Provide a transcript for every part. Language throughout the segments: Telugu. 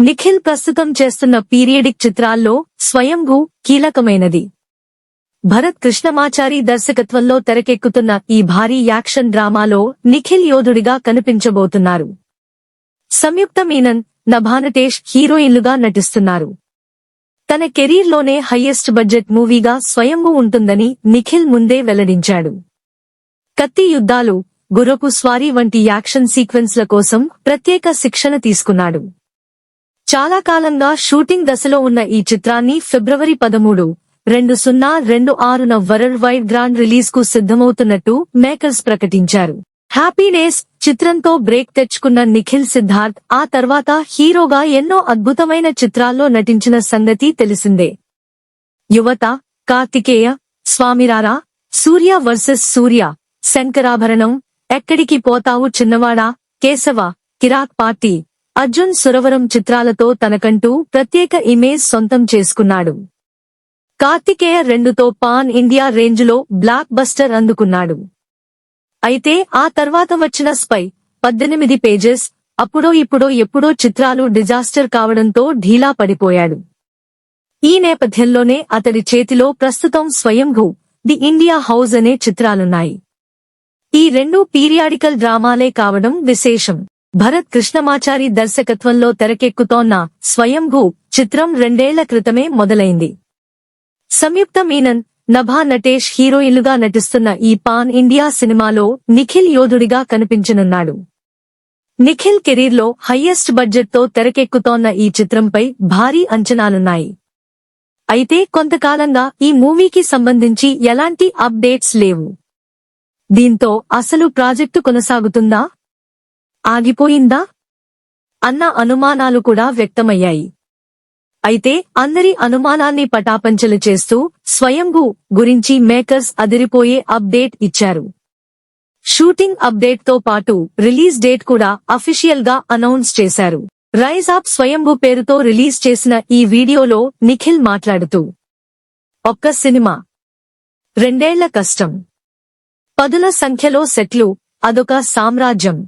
నిఖిల్ ప్రస్తుతం చేస్తున్న పీరియడిక్ చిత్రాల్లో స్వయంభూ కీలకమైనది. భరత్ కృష్ణమాచారి దర్శకత్వంలో తెరకెక్కుతున్న ఈ భారీ యాక్షన్ డ్రామాలో నిఖిల్ యోధుడిగా కనిపించబోతున్నారు. సంయుక్త మీనన్ నభానతేష్ హీరోయిన్లుగా నటిస్తున్నారు. తన కెరీర్లోనే హయ్యెస్ట్ బడ్జెట్ మూవీగా స్వయంభూ ఉంటుందని నిఖిల్ ముందే వెల్లడించాడు. కత్తి యుద్ధాలు గుర్రపు స్వారీ వంటి యాక్షన్ సీక్వెన్స్ల కోసం ప్రత్యేక శిక్షణ తీసుకున్నాడు. చాలా కాలంగా షూటింగ్ దశలో ఉన్న ఈ చిత్రాన్ని ఫిబ్రవరి పదమూడు రెండు సున్నా రెండు ఆరున వరల్డ్ వైడ్ గ్రాండ్ రిలీజ్కు సిద్ధమవుతున్నట్టు మేకర్స్ ప్రకటించారు. హ్యాపీనెస్ చిత్రంతో బ్రేక్ తెచ్చుకున్న నిఖిల్ సిద్ధార్థ్ ఆ తర్వాత హీరోగా ఎన్నో అద్భుతమైన చిత్రాల్లో నటించిన సంగతి తెలిసిందే. యువత కార్తికేయ స్వామిరారా సూర్య వర్సెస్ సూర్య శంకరాభరణం ఎక్కడికి పోతావు చిన్నవాడా కేశవ కిరాక్ పార్టీ అర్జున్ సురవరం చిత్రాలతో తనకంటూ ప్రత్యేక ఇమేజ్ సొంతం చేసుకున్నాడు. కార్తికేయ రెండుతో పాన్ ఇండియా రేంజ్లో బ్లాక్ బస్టర్ అందుకున్నాడు. అయితే ఆ తర్వాత వచ్చిన స్పై పద్దెనిమిది పేజెస్ అప్పుడో ఇప్పుడో ఎప్పుడో చిత్రాలు డిజాస్టర్ కావడంతో ఢీలా పడిపోయాడు. ఈ నేపథ్యంలోనే అతడి చేతిలో ప్రస్తుతం స్వయంభూ ది ఇండియా హౌస్ అనే చిత్రాలున్నాయి. ఈ రెండు పీరియాడికల్ డ్రామాలే కావడం విశేషం. భరత్ కృష్ణమాచారి దర్శకత్వంలో తెరకెక్కుతోన్న స్వయంభూ చిత్రం రెండేళ్ళ క్రితమే మొదలైంది. సంయుక్త మీనన్ నభా నటేష్ హీరోయిన్లుగా నటిస్తున్న ఈ పాన్ ఇండియా సినిమాలో నిఖిల్ యోధుడిగా కనిపించనున్నాడు. నిఖిల్ కెరీర్లో హయ్యెస్ట్ బడ్జెట్తో తెరకెక్కుతోన్న ఈ చిత్రంపై భారీ అంచనాలున్నాయి. అయితే కొంతకాలంగా ఈ మూవీకి సంబంధించి ఎలాంటి అప్డేట్స్ లేవు. దీంతో అసలు ప్రాజెక్టు కొనసాగుతుందా? ఆగిపోయిందా? అన్న అనుమానాలు కూడా వ్యక్తమయ్యాయి. అయితే అందరి అనుమానాన్ని పటాపంచలు చేస్తూ స్వయంభూ గురించి మేకర్స్ అదిరిపోయే అప్డేట్ ఇచ్చారు. షూటింగ్ అప్డేట్తో పాటు రిలీజ్ డేట్ కూడా అఫీషియల్గా అనౌన్స్ చేశారు. రైజ్ ఆప్ స్వయంభూ పేరుతో రిలీజ్ చేసిన ఈ వీడియోలో నిఖిల్ మాట్లాడుతూ ఒక్క సినిమా. రెండేళ్ళ కష్టం. పదుల సంఖ్యలో సెట్లు అదొక సామ్రాజ్యం.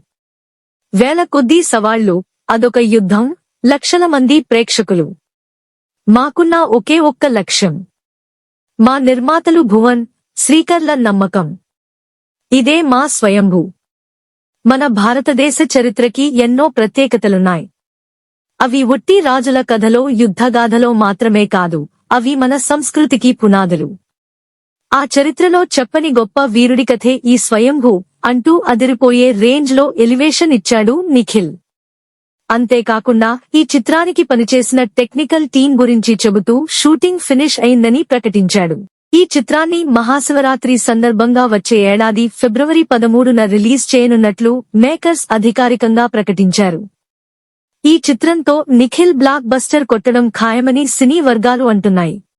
వేల కొద్దీ సవాళ్ళు అదొక యుద్ధం లక్షల మంది ప్రేక్షకులు. మాకున్న ఒకే ఒక్క లక్ష్యం. మా నిర్మాతలు భువన్ శ్రీకర్ల నమ్మకం. ఇదే మా స్వయంభూ. మన భారతదేశ చరిత్రకి ఎన్నో ప్రత్యేకతలున్నాయి. అవి ఒట్టి రాజుల కథలో యుద్ధగాథలో మాత్రమే కాదు అవి మన సంస్కృతికి పునాదులు. ఆ చరిత్రలో చెప్పని గొప్ప వీరుడి కథే ఈ స్వయంభూ. అంటూ అదిరిపోయే రేంజ్లో ఎలివేషన్ ఇచ్చాడు నిఖిల్. అంతేకాకుండా ఈ చిత్రానికి పనిచేసిన టెక్నికల్ టీం గురించి చెబుతూ షూటింగ్ ఫినిష్ అయిందని ప్రకటించాడు. ఈ చిత్రాన్ని మహాశివరాత్రి సందర్భంగా వచ్చే ఏడాది ఫిబ్రవరి పదమూడున రిలీజ్ చేయనున్నట్లు మేకర్స్ అధికారికంగా ప్రకటించారు. ఈ చిత్రంతో నిఖిల్ బ్లాక్ బస్టర్ కొట్టడం ఖాయమని సినీ వర్గాలు అంటున్నాయి.